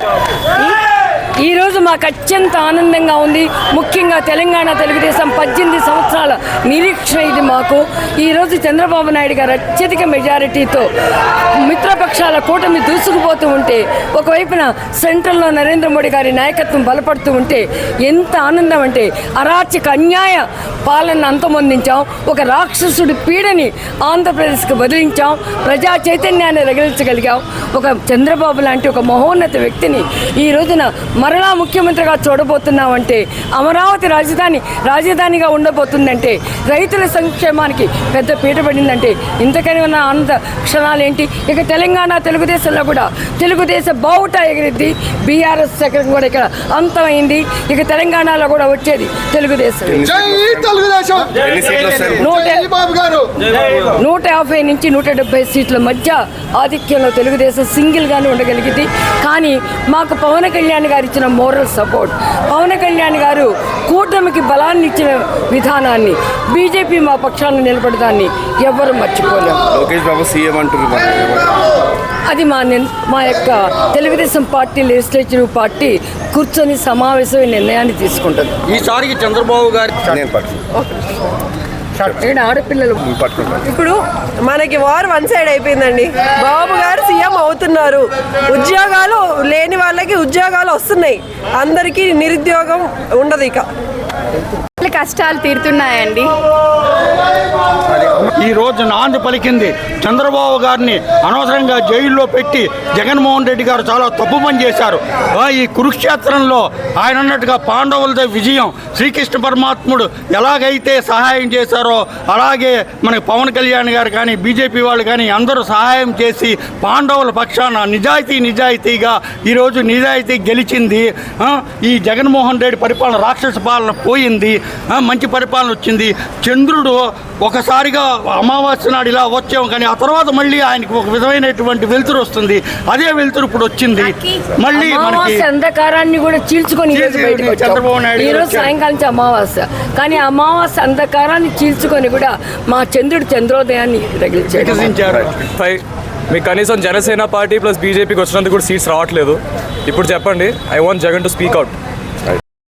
ఈ ఈరోజు మాకు అత్యంత ఆనందంగా ఉంది. ముఖ్యంగా తెలంగాణ తెలుగుదేశం పద్దెనిమిది సంవత్సరాల నిరీక్షణ ఇది మాకు. ఈ రోజు చంద్రబాబు నాయుడు గారు అత్యధిక మెజారిటీతో మిత్రపక్షాల కూటమి దూసుకుపోతూ ఉంటే ఒకవైపున సెంట్రల్లో నరేంద్ర మోడీ గారి నాయకత్వం బలపడుతూ ఉంటే ఎంత ఆనందం అంటే అరాచక అన్యాయ పాలన అంతమొందించాం. ఒక రాక్షసుడి పీడని ఆంధ్రప్రదేశ్కి వదిలించాం. ప్రజా చైతన్యాన్ని రగిలించగలిగాం. ఒక చంద్రబాబు లాంటి ఒక మహోన్నత వ్యక్తిని ఈ రోజున మరలా ముఖ్యమంత్రిగా చూడబోతున్నామంటే అమరావతి రాజధాని రాజధానిగా ఉండబోతుందంటే రైతుల సంక్షేమానికి పెద్ద పీట పడిందంటే ఇంతకని ఉన్న ఆనంద క్షణాలు ఏంటి ఇక తెలంగాణ తెలుగుదేశంలో కూడా తెలుగుదేశ బావుట ఎగిరిద్ది. బీఆర్ఎస్ శకరం కూడా ఇక్కడ అంతమైంది. ఇక తెలంగాణలో కూడా వచ్చేది తెలుగుదేశం! నూట నూట యాభై నుంచి నూట డెబ్బై సీట్ల మధ్య ఆధిక్యంలో తెలుగుదేశం సింగిల్గానే ఉండగలిగింది. కానీ మాకు పవన్ కళ్యాణ్ గారు ఇచ్చిన మోరల్ సపోర్ట్ పవన్ కళ్యాణ్ గారు కూటమికి బలాన్ని ఇచ్చిన విధానాన్ని బీజేపీ మా పక్షాన్ని నిలబడదాన్ని ఎవ్వరు మర్చిపోలేము లోకేష్ బాబు సీఎం అంటున్నారు మరి. అది మా మా యొక్క తెలుగుదేశం పార్టీ లెజిస్లేటివ్ పార్టీ కూర్చొని సమావేశం నిర్ణయాన్ని తీసుకుంటుంది. ఈసారికి చంద్రబాబు గారి ఆడపిల్లలు. ఇప్పుడు మనకి వార్ వన్ సైడ్ అయిపోయిందండి. బాబు గారు సీఎం అవుతున్నారు. ఉద్యోగాలు లేని వాళ్ళకి ఉద్యోగాలు వస్తున్నాయి. అందరికీ నిరుద్యోగం ఉండదు ఇక. కష్టాలు తీరుతున్నాయండి. ఈ రోజు నాంది పలికింది. చంద్రబాబు గారిని అనవసరంగా జైల్లో పెట్టి జగన్మోహన్ రెడ్డి గారు చాలా తప్పు పని చేశారు. ఈ కురుక్షేత్రంలో ఆయన అన్నట్టుగా పాండవులదే విజయం. శ్రీకృష్ణ పరమాత్ముడు ఎలాగైతే సహాయం చేశారో అలాగే మనకి పవన్ కళ్యాణ్ గారు కానీ బీజేపీ వాళ్ళు కానీ అందరూ సహాయం చేసి పాండవుల పక్షాన నిజాయితీ నిజాయితీగా ఈరోజు నిజాయితీ గెలిచింది. ఈ జగన్మోహన్ రెడ్డి పరిపాలన రాక్షస పాలన పోయింది. మంచి పరిపాలన వచ్చింది. చంద్రుడు ఒకసారిగా అమావాస్య నాడు ఇలా వచ్చాం కానీ ఆ తర్వాత మళ్ళీ ఆయనకి ఒక విధమైనటువంటి వెలుతురు వస్తుంది. అదే వెలుతురు ఇప్పుడు వచ్చింది. మళ్ళీ మనకి అంధకారాన్ని కూడా చీల్చుకొని. చంద్రబాబు నాయుడు ఈ గారు రోజు వచ్చారు. సాయంకాలం అమావాస్య. కానీ అమావాస్య అంధకారాన్ని చీల్చుకొని కూడా మా చంద్రుడు చంద్రోదయాన్ని ఫైవ్ మీకు కనీసం జనసేన పార్టీ ప్లస్ బీజేపీకి వచ్చినందుకు కూడా సీట్స్ రావట్లేదు. ఇప్పుడు చెప్పండి I want Jagan to speak out